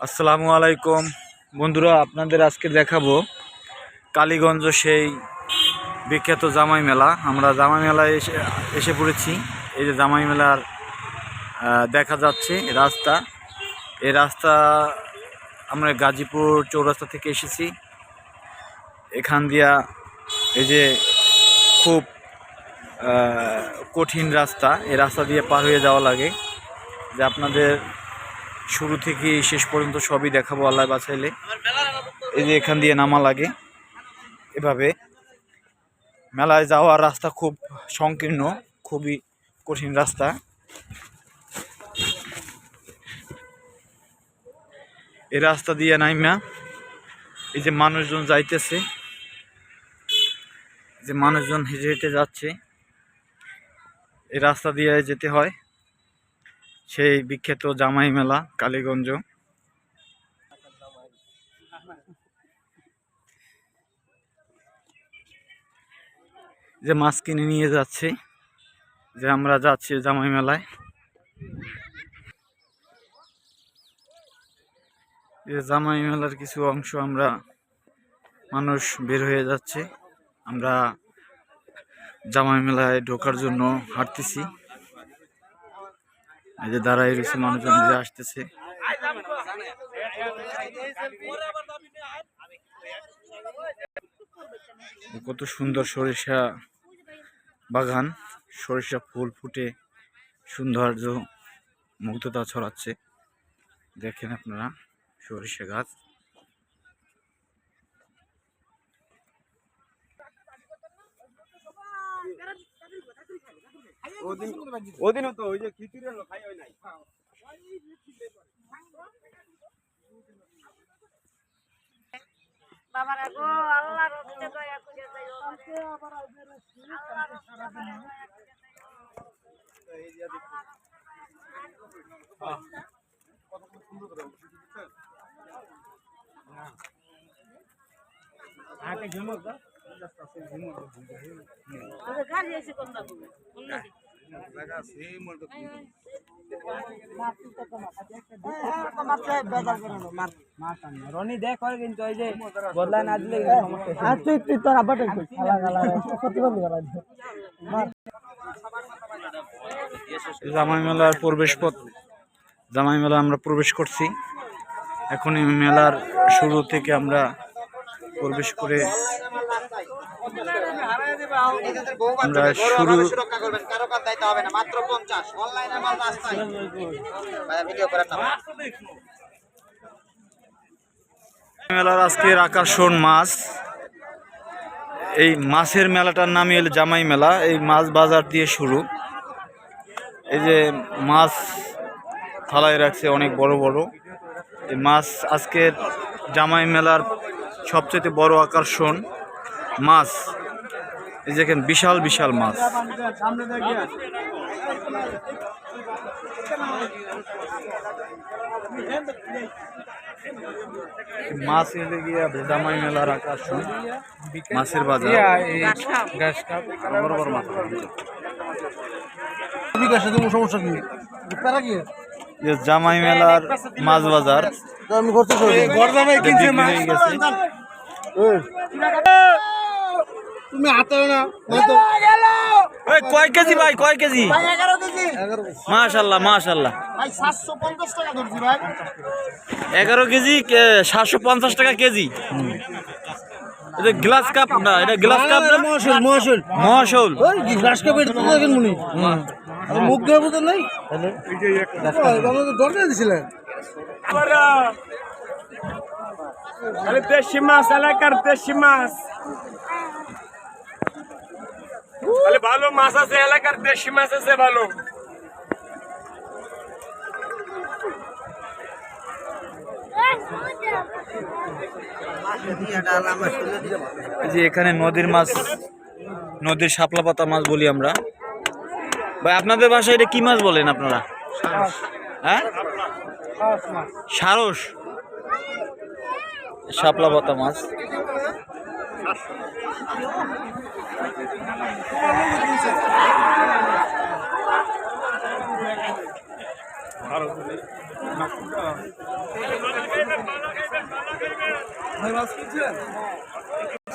আসসালামু আলাইকুম। বন্ধুরা, আপনাদের আজকে দেখাবো কালীগঞ্জ সেই বিখ্যাত জামাই মেলা। আমরা জামাই মেলায় এসে এসে পড়েছি। এই যে জামাই মেলার দেখা যাচ্ছে রাস্তা। এই রাস্তা, আমরা গাজীপুর চৌরাস্তা থেকে এসেছি। এখান দিয়া এই যে খুব কঠিন রাস্তা। এই রাস্তা দিয়ে পার হয়ে যাওয়া লাগে। যে আপনাদের শুরু থেকে শেষ পর্যন্ত সবই দেখাবো আল্লাহ বাঁচাইলে এই যে এখান দিয়ে নামা লাগে এভাবে। মেলায় যাওয়ার রাস্তা খুব সংকীর্ণ, খুবই কঠিন রাস্তা। এই রাস্তা দিয়ে নাইমা, এই যে মানুষজন যাইতেছে, যে মানুষজন হেঁটে হেঁটে যাচ্ছে, এই রাস্তা দিয়ে যেতে হয়। সেই বিখ্যাত জামাই মেলা, কালীগঞ্জ। যে মাছ কিনে নিয়ে যাচ্ছি, যে আমরা যাচ্ছি জামাই মেলায়। এই জামাই মেলার কিছু অংশ আমরা মানুষ বের হয়ে যাচ্ছে। আমরা জামাই মেলায় ঢোকার জন্য হাঁটতেছি। এই যে দাঁড়াই রয়েছে মানুষজন যে আসতেছে। কত সুন্দর সরিষা বাগান। সরিষা ফুল ফুটে সৌন্দর্য মুগ্ধতা ছড়াচ্ছে। দেখেন আপনারা সরিষা গাছ। ওদিনও তো ওই যে খিচুড়ি হলো খাই হয় নাই। বাবার গো আল্লাহ রবিতে দয়া করে আল্লাহ গাড়ি আছে কোন দাবু রনি দেখ কিন্তু ওই যে বদলা না দিলে তুই তোর করা জামাই মেলার প্রবেশ পথ জামাই মেলা আমরা প্রবেশ করছি। এখন এই মেলার শুরু থেকে আমরা প্রবেশ করে আমরা শুরু সুরক্ষা করবেন কারও কাজ দায়িত্ব হবে না মাত্র পঞ্চাশ অনলাইনে আমার রাস্তায় ভিডিও করেন না মেলার আজকের আকর্ষণ মাছ। এই মাছের মেলাটার নামই হলো জামাই মেলা। এই মাছ বাজার দিয়ে শুরু। এই যে মাছ থালায় রাখছে অনেক বড় বড়। এই মাছ আজকের জামাই মেলার সবচেয়ে বড় আকর্ষণ মাছ। এই যে দেখেন বিশাল বিশাল মাছ। মাছ এলে গিয়া জামাই মেলার আকর্ষণ মাছের বাজার। বড় বড় মাছ। তুমি সমস্যা কি? প্যারা কি? যে জামাই মেলার মাছ বাজার। আমি করতে হয়ে গেছে। তুমি হাতে না ওই কয় কেজি ভাই কয় কেজি? মাশাল্লাহ মাশাল্লাহ। ভাই সাতশো পঞ্চাশ টাকা ধরছি ভাই। এগারো কেজি সাতশো পঞ্চাশ টাকা কেজি? এটা গ্লাস কাপ না এটা গ্লাস কাপ না? গ্লাস কাপে এটা তো দেখেন মনি আর মুখ বুঝতে নাই? দরকার দিছিলেন। আরে দেশি মাছ এলাকার দেশি মাছ তাহলে ভালো মাছ আছে, এলাকার দেশি মাছ আছে ভালো। যে এখানে নদীর মাছ, নদীর শাপলা পাতা মাছ বলি আমরা। ভাই, আপনাদের বাসায় এটা কি মাছ বলেন আপনারা? হ্যাঁ? সারস। শাপলা পাতা মাছ।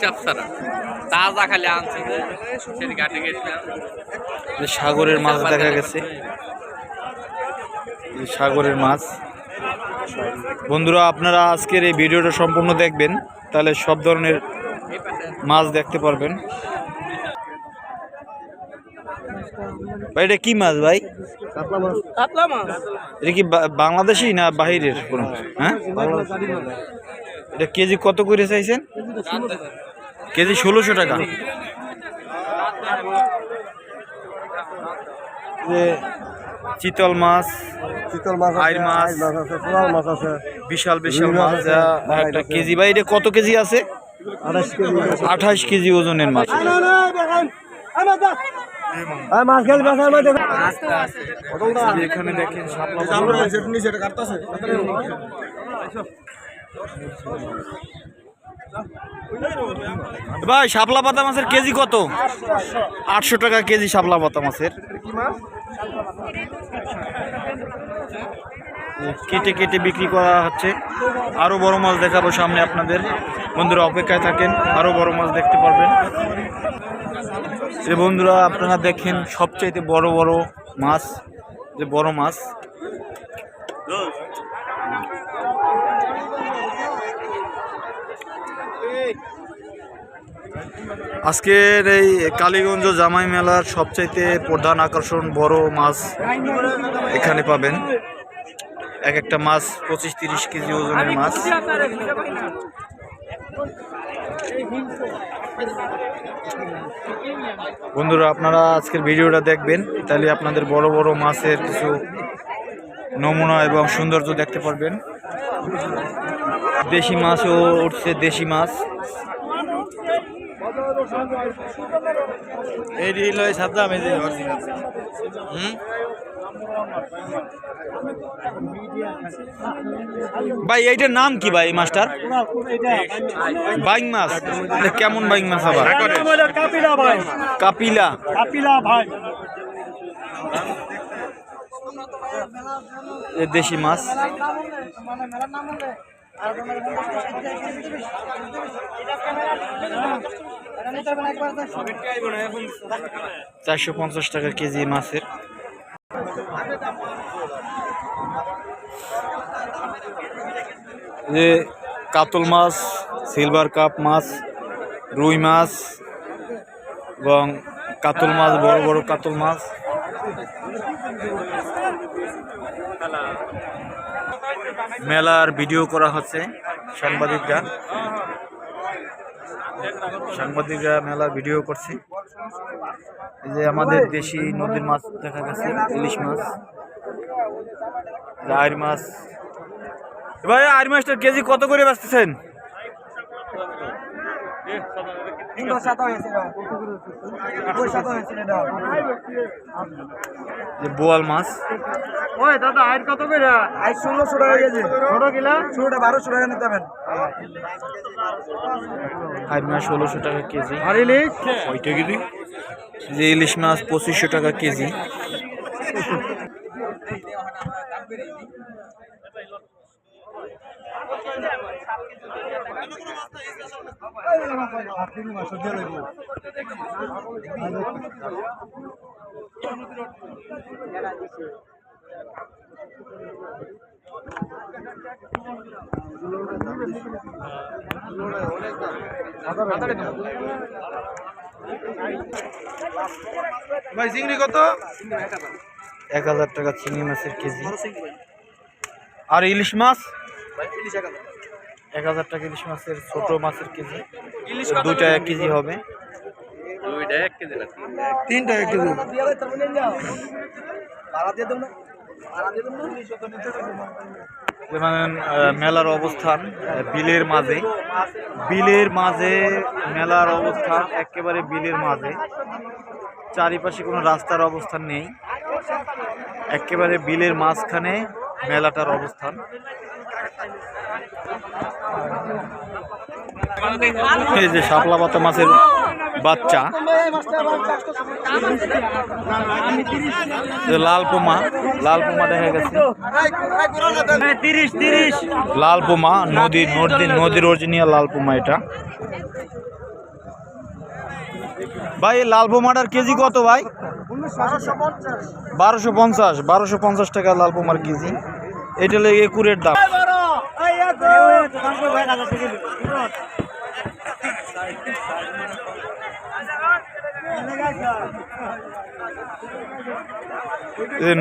চাপসারা তাজা খালি আনছি যে ঘাটে গেছিলাম। সাগরের মাছ দেখা গেছে। সাগরের মাছ। বন্ধুরা আপনারা আজকের এই ভিডিওটা সম্পূর্ণ দেখবেন। তাহলে সব ধরনের মাছ দেখতে পারবেন। ভাই এটা কি মাছ ভাই? কাতলা মাছ। এটা কি বা- বাংলাদেশি না বাহিরের কোনো? হ্যাঁ? এটা কেজি কত করে চাইছেন? কেজি ষোলোশো টাকা। যে চিতল মাছ চিতল মাছ আইর মাছ। মাছ আছে পোলাল মাছ আছে বিশাল বিশাল মাছ মাছ আছে, যা বাঙালি একটা কেজি। ভাই এটা কত কেজি আছে? আঠাশ কেজি ওজনের মাছ। খেলে মাছ যে এখানে দেখেন। ভাই, শাপলা পাতা মাছের কেজি কত? আটশো টাকা কেজি শাপলা পাতা মাছের। কেটে কেটে বিক্রি করা হচ্ছে। আরও বড় মাছ দেখাবো সামনে আপনাদের। বন্ধুরা অপেক্ষায় থাকেন, আরও বড় মাছ দেখতে পারবেন। যে বন্ধুরা, আপনারা দেখেন সবচাইতে বড় বড় মাছ, যে বড় মাছ। আজকের এই কালীগঞ্জ জামাই মেলার সবচাইতে প্রধান আকর্ষণ বড় মাছ এখানে পাবেন। এক একটা মাছ পঁচিশ তিরিশ কেজি ওজনের মাছ। বন্ধুরা, আপনারা আজকের ভিডিওটা দেখবেন। তাহলে আপনাদের বড় বড় মাছের কিছু নমুনা এবং সৌন্দর্য দেখতে পারবেন। দেশি মাছও উঠছে, দেশি মাছ। এই হয় সাদ্দাম এই হুম ভাই, এইটার নাম কি ভাই, এই মাছটার? বাইং মাছ। কেমন বাইং মাছ আবার? কাপিলা। কাপিলা ভাই দেশি মাছ। চারশো পঞ্চাশ টাকা কেজি মাছের। যে কাতল মাছ সিলভার কাপ মাছ, রুই মাছ এবং কাতল মাছ, বড় বড় কাতল মাছ। মেলার ভিডিও করা হচ্ছে সাংবাদিকরা। সাংবাদিকরা মেলার ভিডিও করছে। যে আমাদের দেশি নদীর মাছ দেখা গেছে, ইলিশ মাছ। আইর মাছ ভাই আইর মাছটার কেজি কত করে বেচতেছেন? বোয়াল মাছ। ওই দাদা আইর কত করে? আইর ষোলোশো টাকা কেজি। ছোট কিলা? ছোটটা বারোশো টাকা নিতে হবেন আইর মাছ ষোলোশো টাকা কেজি। আর ইলিশ? কয়টা কেজি? যে ইলিশ মাছ পঁচিশশো টাকা কেজি। ভাই চিংড়ি কত? এক হাজার টাকা চিংড়ি মাছের কেজি। আর ইলিশ মাছ? এক হাজার। টাকা ইলিশ মাছের ছোট মাছের কেজি। দুইটা এক কেজি হবে। দুইটা এক কেজি না তিনটা। এক কেজি। মেলার অবস্থান বিলের মাঝে। বিলের মাঝে মেলার অবস্থান একেবারে বিলের মাঝে। চারিপাশে কোনো রাস্তার অবস্থান নেই। একেবারে বিলের মাঝখানে মেলাটার অবস্থান। এই যে শাপলা পাতা মাছের বাচ্চা। লাল পোমা, লাল পুমা দেখা গেছে। লাল পোমা নদীর নদীর নদীর অরিজিনাল লাল পুমা এটা। ভাই লাল পোমাটার কেজি কত ভাই? বারোশো পঞ্চাশ বারোশো পঞ্চাশ টাকা লাল পুমার কেজি। এটা হলো একুরের দাম।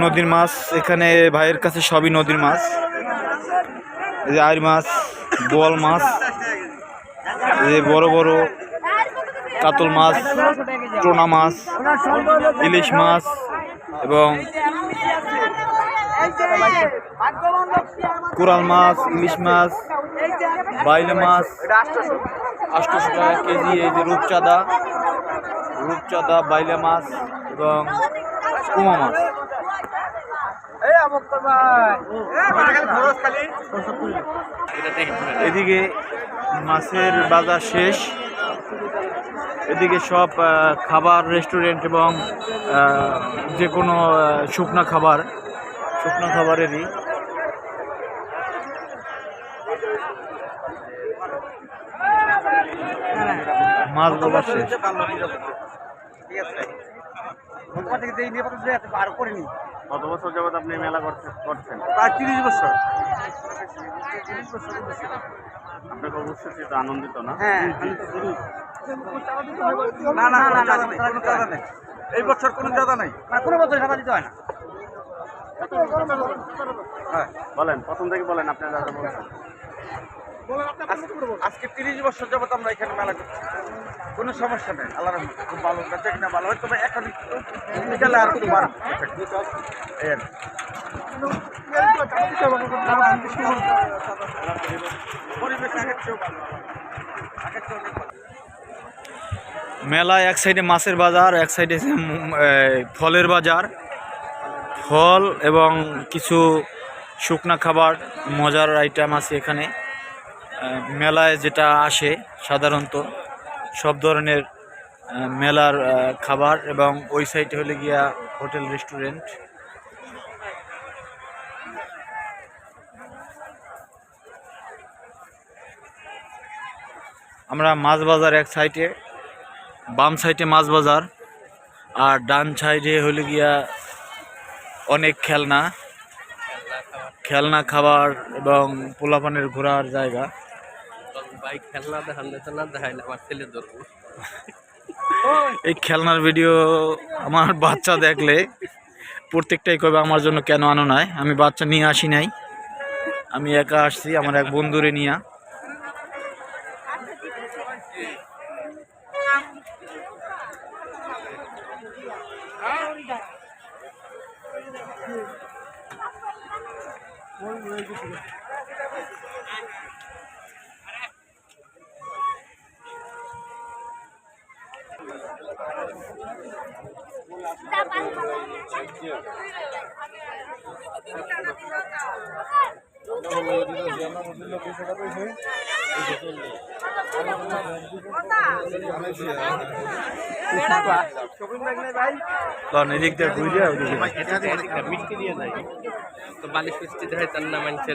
নদীর মাছ, এখানে ভাইয়ের কাছে সবই নদীর মাছ। এই আইর মাছ, বোয়াল মাছ। বড় বড় কাতল মাছ টোনা মাছ, ইলিশ মাছ এবং কোরাল মাছ, ইলিশ মাছ, বাইলে মাছ, আটশোশো টাকা কেজি, এই যে রূপচাঁদা রূপচাঁদা, বাইলে মাছ এবং কুমা মাছ। এদিকে মাছের বাজার শেষ। এদিকে সব খাবার রেস্টুরেন্ট এবং যে কোনো শুকনা খাবার শুকনো খাবারেরই। মাছ বাজার শেষ। কত বছর যাবত আপনি মেলা করতে- করছেন? প্রায় তিরিশ বছর। আপনাকে অবশ্যই সেটা আনন্দিত না? হ্যাঁ না না না না কোনো চাঁদা নেই এই বছর কোনো চাঁদা নেই। কোনো বছর চাঁদা দিতে হয় না। বলেন প্রথম থেকে বলেন আপনি যা যা বলছেন। আজকে- আজকে তিরিশ বছর যাবত আমরা এখানে মেলা করছি। কোনো সমস্যা নেই আল্লাহ খুব ভালো ভালো হয়, তবে এখন আর একটু ভালো মেলায় এক সাইডে মাছের বাজার, এক সাইডে ফলের বাজার। ফল এবং কিছু শুকনা খাবার, মজার আইটেম আছে এখানে। মেলায় যেটা আসে সাধারণত। সব ধরনের মেলার খাবার এবং ওই সাইডে হলে গিয়া হোটেল রেস্টুরেন্ট আমরা মাছ বাজার এক সাইডে বাম সাইডে মাছ বাজার আর ডান সাইডে হলে গিয়া অনেক খেলনা। খেলনা, খাবার এবং পোলাপানের ঘোরার জায়গা। বাইক খেলনা দেখান দিতে না দেখাইলে আমার ছেলে ধরবো। এই খেলনার ভিডিও আমার বাচ্চা দেখলে প্রত্যেকটাই কবে আমার জন্য কেন আনো নাই? আমি বাচ্চা নিয়ে আসি নাই। আমি একা আসছি আমার এক বন্ধুরে নিয়ে। কারণ এদিক দিয়ে ঘুরে ওদিকে। দিয়ে তো বালিশ মিষ্টি দেখাই তার নাম আনছে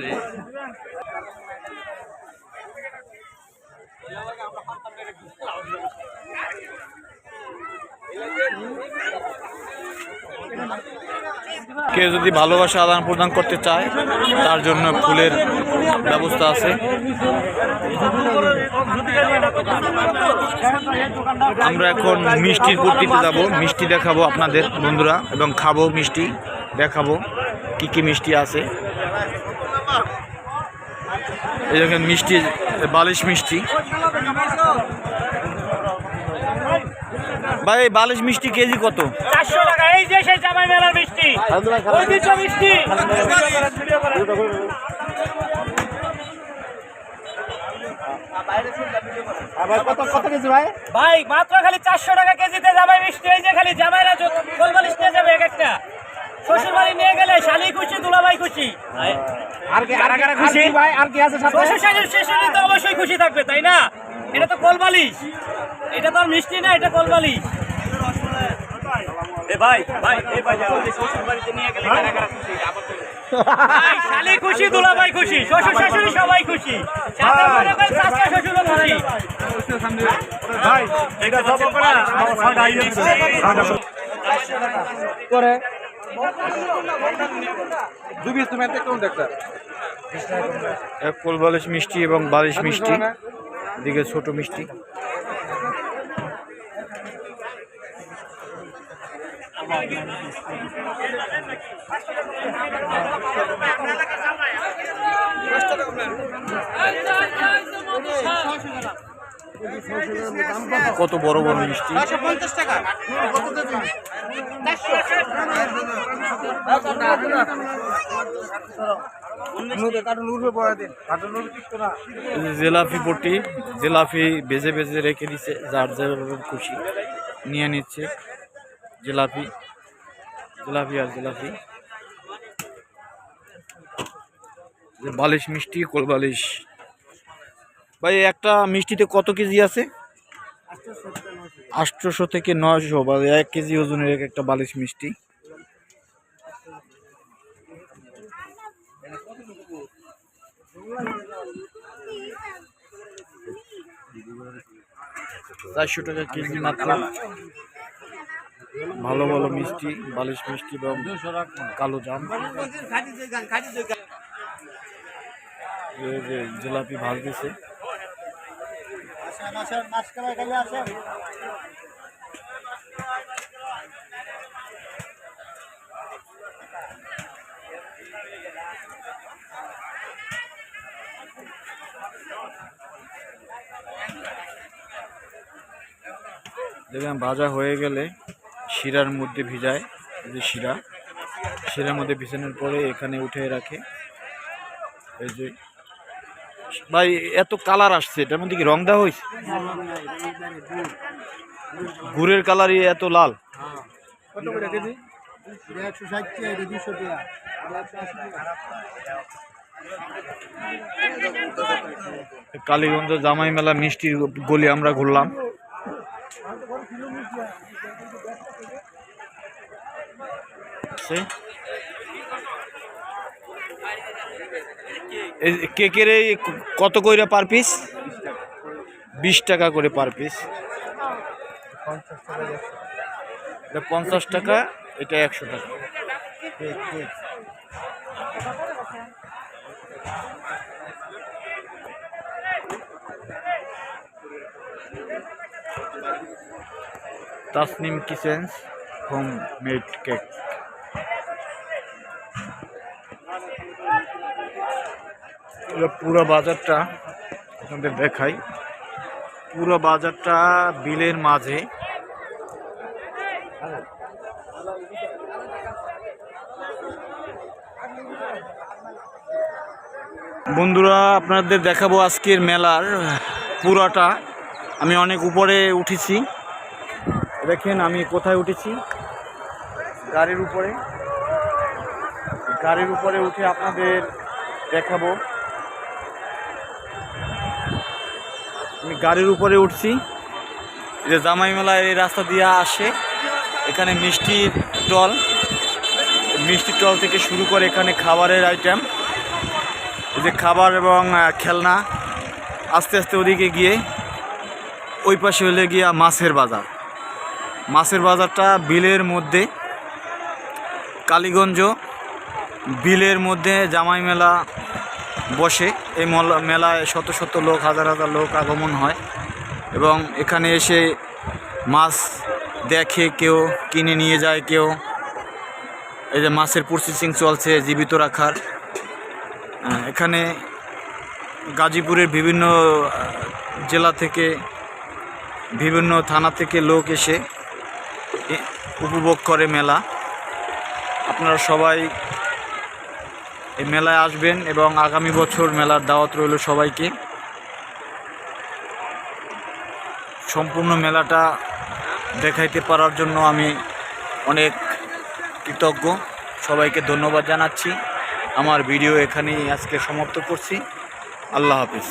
কেউ যদি ভালোবাসা আদান প্রদান করতে চায়, তার জন্য ফুলের ব্যবস্থা আছে। আমরা এখন মিষ্টির কুর্তিতে যাব। মিষ্টি দেখাবো আপনাদের বন্ধুরা এবং খাব মিষ্টি, দেখাবো কি কি মিষ্টি আছে। এই মিষ্টি, বালিশ মিষ্টি। ভাই এই বালিশ মিষ্টি কেজি কত? চারশো টাকা এই যে সেই জামাই মেলার মিষ্টি। ঐতিহ্য মিষ্টি। ভাই মাত্র খালি চারশো টাকা কেজিতে জামাই মিষ্টি। এই যে খালি জামাইরা গোলবালিশ নিয়ে যাবে এক একটা। শ্বশুর বাড়ি নিয়ে গেলে শালি খুশি দুলাভাই খুশি। আর কি আর খুশি ভাই আর কি আছে শ্বশুর শাশুড়ি তো অবশ্যই খুশি থাকবে তাই না? এটা তো কোলবালিশ এটা তো মিষ্টি না এটা কোলবালিশ ভাই ভাই এই ভাই শ্বশুর বাড়িতে নিয়ে গেলে কারা কারা খুশি আবার ভাই শালি খুশি দুলাভাই খুশি শ্বশুর শাশুড়ি সবাই খুশি। সাথে মনে করেন চাচা শ্বশুরও খুশি। এক কোল বালিশ মিষ্টি এবং বালিশ মিষ্টি। দিকে ছোট মিষ্টি। কত বড় বড় মিষ্টি? জেলাপি পটি জেলাপি বেজে বেজে রেখে দিছে, যার যার খুশি নিয়ে নিচ্ছে। জেলাপি, জিলাপি আর জিলাপি। যে বালিশ মিষ্টি, কোল বালিশ। ভাই, একটা মিষ্টিতে কত কেজি আছে? আটশোশো থেকে নয়শো বা এক কেজি ওজনের এক একটা বালিশ মিষ্টি। চারশো টাকা কেজি মাত্র। ভালো ভালো মিষ্টি বালিশ মিষ্টি এবং কালো জাম। জিলাপি ভাজতেছে। দেখলাম ভাজা হয়ে গেলে শিরার মধ্যে ভিজায় যে শিরা। শিরার মধ্যে ভিজানোর পরে এখানে উঠে রাখে। এই যে, ভাই, এত কালার আসছে, এটার মধ্যে কি রং দেওয়া হয়েছে? গুড়ের কালারই এত লাল। কালীগঞ্জ জামাই মেলা মিষ্টির গলি আমরা ঘুরলাম। কেকের এই কত করে পার পিস? বিশ টাকা করে পার পিস। পঞ্চাশ টাকা, এটা একশো টাকা। Tasnim kitchens home made cake. পুরো বাজারটা আপনাদের দেখাই। পুরো বাজারটা বিলের মাঝে। বন্ধুরা, আপনাদের দেখাবো আজকের মেলার পুরাটা। আমি অনেক উপরে উঠেছি। দেখেন আমি কোথায় উঠেছি। গাড়ির উপরে। গাড়ির উপরে উঠে আপনাদের দেখাবো। আমি গাড়ির উপরে উঠছি। যে জামাই মেলা এই রাস্তা দিয়ে আসে। এখানে মিষ্টির স্টল মিষ্টির স্টল থেকে শুরু করে এখানে খাবারের আইটেম এই যে খাবার এবং খেলনা। আস্তে আস্তে ওদিকে গিয়ে ওই পাশে হলে গিয়া মাছের বাজার। মাছের বাজারটা বিলের মধ্যে, কালীগঞ্জ বিলের মধ্যে জামাই মেলা বসে। এই মল- মেলায় শত শত লোক, হাজার হাজার লোক আগমন হয় এবং এখানে এসে মাছ দেখে কেউ, কিনে নিয়ে যায় কেউ। এই যে মাছের প্রসেসিং চলছে, জীবিত রাখার। এখানে গাজীপুরের বিভিন্ন জেলা থেকে, বিভিন্ন থানা থেকে লোক এসে উপভোগ করে মেলা। আপনারা সবাই এই মেলায় আসবেন এবং আগামী বছর মেলার দাওয়াত রইল সবাইকে। সম্পূর্ণ মেলাটা দেখাইতে পারার জন্য আমি অনেক কৃতজ্ঞ। সবাইকে ধন্যবাদ জানাচ্ছি। আমার ভিডিও এখানেই আজকে সমাপ্ত করছি। আল্লাহ হাফিজ।